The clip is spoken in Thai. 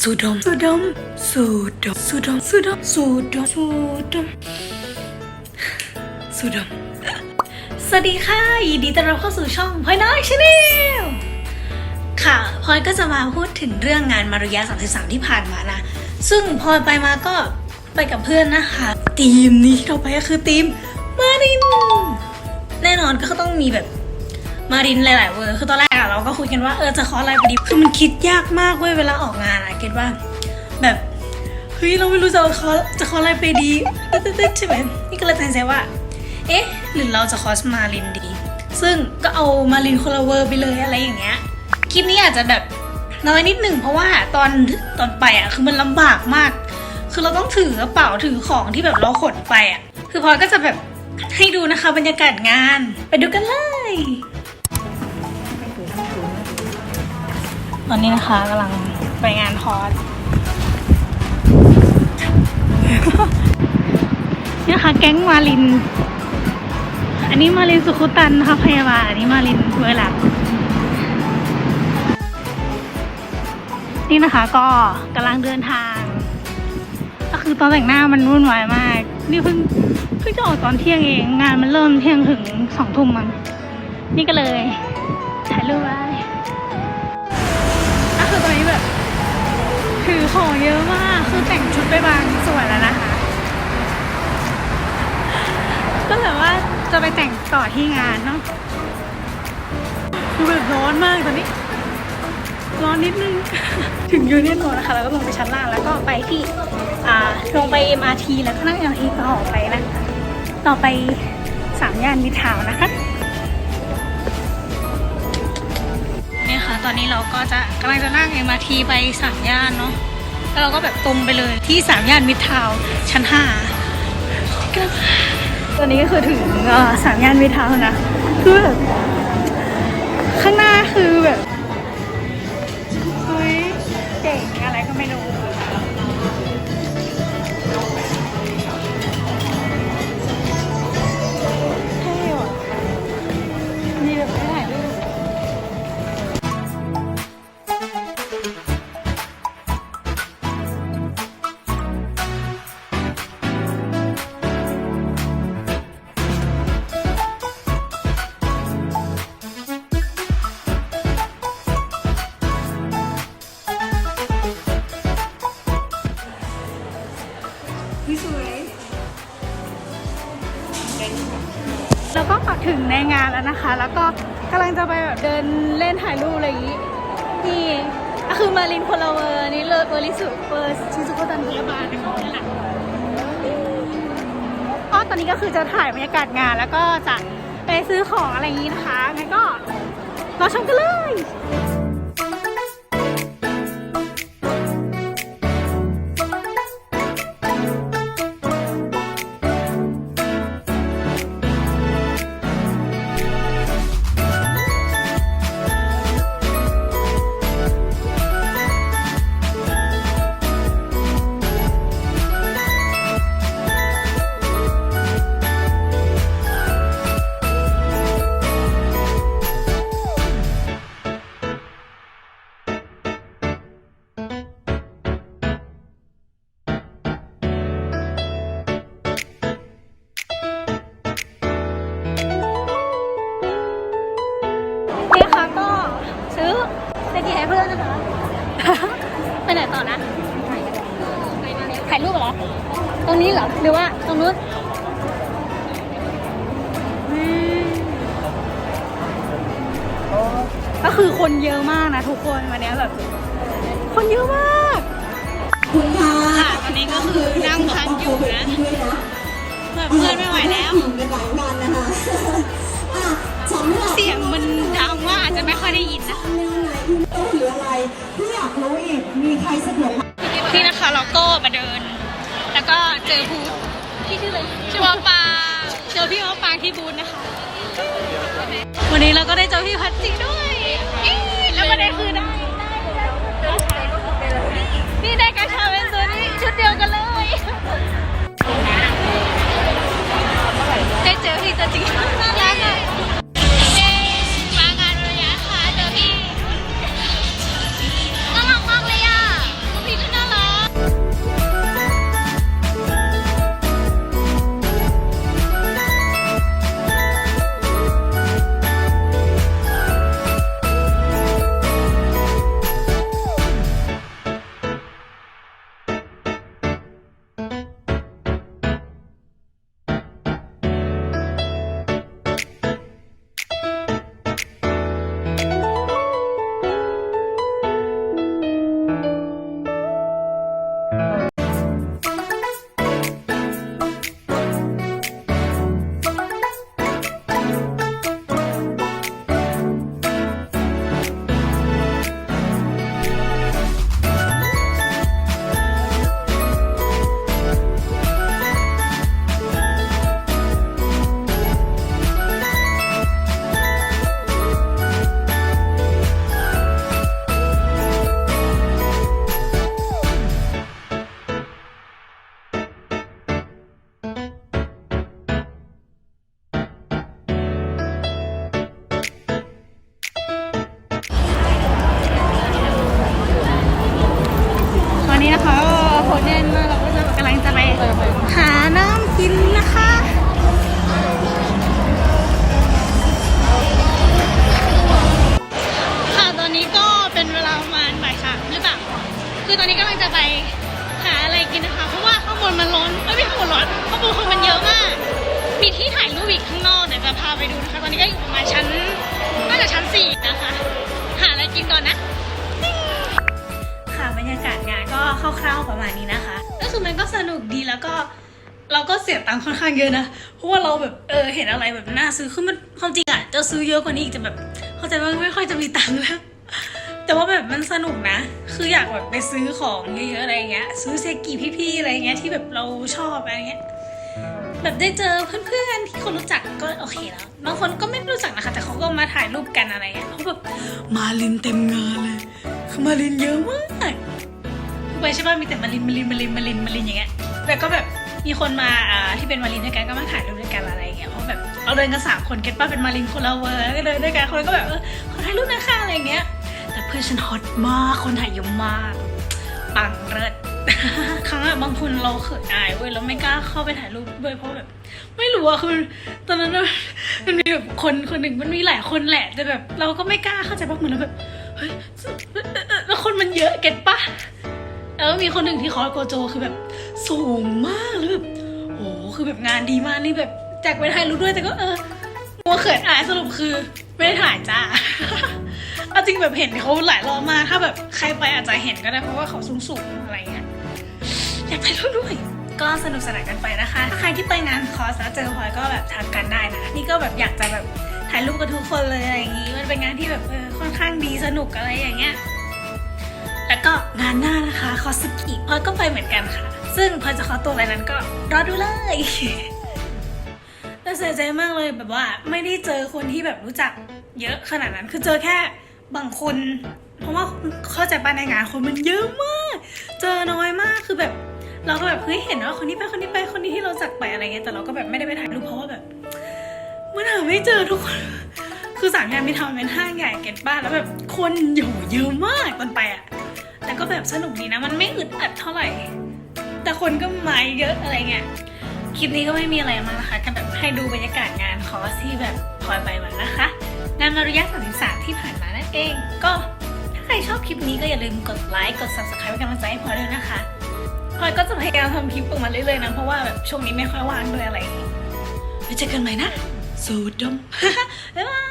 สูดม สูดม สูดม สูดม สูดม สูดม สูดม สูดม สวัสดีค่ะ ยินดีต้อนรับเข้าสู่ช่องพลอยน้อยชาแนลค่ะพลอยก็จะมาพูดถึงเรื่องงานมารุยา 33 ที่ผ่านมานะ ซึ่งพลอยไปมาก็ไปกับเพื่อนนะคะทีมนี้ที่เราไปก็คือทีมมาริน แน่นอนก็ต้องมีแบบ มารินหลาย ๆ เวอร์คือตอนแรกอะเราก็คุยกันว่าเออจะขออะไรไปดีคือมันคิดยากมากเว้ยเวลาออกงานอะเก็ตว่าแบบเฮ้ยเราไม่รู้จะเอาขอจะขออะไรไปดีใช่ไหมนี่ก็เลยตัดสินใจว่า เอ๊ะ หรือเราจะคอสมารินดี ซึ่งก็เอามารินคนละเวอร์ไปเลยอะไรอย่างเงี้ยคลิปนี้อาจจะแบบน้อยนิดหนึ่งเพราะว่าตอนตอนไปอะคือมันลำบากมาก คือเราต้องถือกระเป๋าถือของที่แบบเราขนไปอะคือพลอยก็จะแบบให้ดูนะคะบรรยากาศงาน ไปดูกันเลย ตอนนี้นะคะกำลังไปงานคอร์สนี่นะคะแก๊งมาลิน อันนี้มาลินสุขุตันนะคะพยาบาลอันนี้มาลินเวอร์ลักนี่นะคะก็กำลังเดินทาง ก็คือตอนแต่งหน้ามันวุ่นวายมาก นี่เพิ่งเพิ่งจะออกตอนเที่ยงเอง งานมันเริ่มเที่ยงถึงสองทุ่มมั้งนี่ก็เลยถ่ายรูปไว้ ของเยอะมาก คือแต่งชุดไปบางส่วนแล้วนะคะ ก็แบบว่าจะไปแต่งต่อที่งานเนาะคือแบบร้อนมากตอนนี้ ร้อนนิดนึง ถึงยูเนียนโนนะคะ แล้วก็ลงไปชั้นล่างแล้วก็ไปที่ อ่า ลงไป MRT แล้วก็นั่ง MRT ต่อออกไปนะ ต่อไปสามย่านมิทาวนะคะเนี่ยค่ะ ตอนนี้เราก็จะกำลังจะนั่ง MRT ไปสามย่านเนาะ แล้วเราก็แบบตรงไปเลยที่สามย่านมิตรทาวน์ชั้นห้าตอนนี้ก็คือถึงสามย่านมิตรทาวน์นะคือแบบข้างหน้าคือแบบ ถึงในงานแล้วนะคะ แล้วก็กำลังจะไปแบบเดินเล่นถ่ายรูปอะไรอย่างนี้นี่อะคือมารินพลเวอร์นี่เลยเบอร์ลิสุเบอร์ชิซุโกตันพยาบาลนะคะนั่นแหละก็ตอนนี้ก็คือจะถ่ายบรรยากาศงาน แล้วก็จะไปซื้อของอะไรอย่างนี้นะคะงั้นก็รอชมกันเลย เซกีให้เพื่อนนะคะ ไปไหนต่อนะถ่ายรูปเหรอ ตรงนี้เหรอ หรือว่าตรงนู้นอืมก็คือคนเยอะมากนะทุกคนวันเนี้ยแบบ คนเยอะมากคุณค่ะค่ะวันนี้ก็คือนั่งพักอยู่นะแบบเพื่อนไม่ไหวแล้วห่างกันหลายวันนะคะอะสำหรับ เสียงมันดังว่าอาจจะไม่ค่อยได้ยินนะแนวไหนคุณต้องหรืออะไรที่อยากรู้อีกมีใครสะดวกไหมนี่นะคะเราก็มาเดิน แล้วก็เจอบูธพี่ชื่ออะไรชื่อว่าปางเจอพี่ว่าปางที่บูธนะคะ วันนี้เราก็ได้เจอพี่พัดจิด้วยอี้แล้วประเด็นคือได้นี่ได้กระชาเป็นตัวนี้ชุดเดียวกันเลย ได้เจอพี่ คร่าวๆประมาณนี้นะคะทั้งหมดก็สนุกดีแล้วก็เราก็เสียตังค์ค่อนข้างเยอะนะ เพราะว่าเราแบบเออเห็นอะไรแบบน่าซื้อคือมันความจริงอะจะซื้อเยอะกว่านี้อีกแต่แบบเข้าใจว่าไม่ค่อยจะมีตังค์แล้ว แต่ว่าแบบมันสนุกนะ คืออยากแบบไปซื้อของเยอะๆอะไรเงี้ย ซื้อเซกิพี่ๆอะไรเงี้ยที่แบบเราชอบอะไรเงี้ย แบบได้เจอเพื่อนๆที่คนรู้จักก็โอเคแล้ว บางคนก็ไม่รู้จักนะคะ แต่เขาก็มาถ่ายรูปกันอะไรเงี้ยเขาแบบมาลินเต็มงานเลย คือมาลินเยอะมาก ไปใช่ป่ะมีแต่มาลินมาลินมาลินมาลินมาลินอย่างเงี้ยแล้วก็แบบมีคนมาอ่าที่เป็นมาลินด้วยกันก็มาถ่ายรูปด้วยกันอะไรเงี้ยเพราะแบบเราเดินกันสามคนเก็ตป้าเป็นมาลินคนละเวอร์ก็เดินด้วยกันคนก็แบบเออขอถ่ายรูปนะคะอะไรเงี้ย แต่เพื่อนฉันฮอตมากคนถ่ายเยอะมากปังเลิศครั้งอะบางคนเราเขินอายเว้ยเราไม่กล้าเข้าไปถ่ายรูปด้วยเพราะแบบ ไม่รู้อะคือตอนนั้นมันมีแบบคนคนหนึ่งมันมีหลายคนแหละแต่แบบ เราก็ไม่กล้าเข้าใจปะเหมือนเราแบบเฮ้ยแล้วคนมันเยอะเก็ตปะ แล้วมีคนหนึ่งที่คอร์สโกโจคือแบบสูงมากแล้วแบบโอ้โหคือแบบงานดีมากนี่แบบแจกไปถ่ายรูปด้วยแต่ก็เออมัวเขินอายสรุปคือไม่ได้ถ่ายจ้าเอาจริงแบบเห็นเขาหลายรอบมากถ้าแบบใครไปอาจจะเห็นก็ได้เพราะว่าเขาสูงสูงอะไรเงี้ยอยากถ่ายรูปด้วย ก็สนุกสนานกันไปนะคะ ถ้าใครที่ไปงานคอร์สแล้วเจอพลอยก็แบบทักกันได้นะนี่ก็แบบอยากจะแบบถ่ายรูปกับทุกคนเลยอะไรอย่างงี้ มันเป็นงานที่แบบเออค่อนข้างดีสนุกอะไรอย่างเงี้ย แล้วก็งานหน้านะคะคอสกิพอยก็ไปเหมือนกันค่ะ ซึ่งพอยจะขอตัวไปนั้นก็รอดูเลยแต่เสียใจมากเลยแบบว่าไม่ได้เจอคนที่แบบรู้จักเยอะขนาดนั้นคือเจอแค่บางคน เพราะว่าเข้าใจปะในงานคนมันเยอะมาก เจอน้อยมากคือแบบเราก็แบบเฮ้ยเห็นว่าคนนี้ไปคนนี้ไปคนนี้ที่เราจักไปอะไรเงี้ยแต่เราก็แบบไม่ได้ไปถ่ายรูปเพราะว่าแบบมันหาไม่เจอทุกคน คือสามย่านมิตรทาน์มันเป็นห้างใหญ่เก็ตบ้านแล้วแบบคนอยู่เยอะมากตอนไปอะ ก็แบบสนุกดีนะ มันไม่อึดอัดเท่าไหร่ แต่คนก็มาเยอะอะไรเงี้ย คลิปนี้ก็ไม่มีอะไรมากนะคะก็แบบให้ดูบรรยากาศงานคอร์สที่แบบพลอยไปมานะคะ งานมารุยะ33ที่ผ่านมานั่นเอง ก็ถ้าใครชอบคลิปนี้ก็อย่าลืมกดไลค์ กด subscribe เป็นกำลังใจให้พลอยด้วยนะคะพลอยก็จะพยายามทำคลิปออกมาเรื่อยๆนะ เพราะว่าแบบช่วงนี้ไม่ค่อยว่างด้วยอะไรไว้เจอกันใหม่นะสูดดมบ๊ายบาย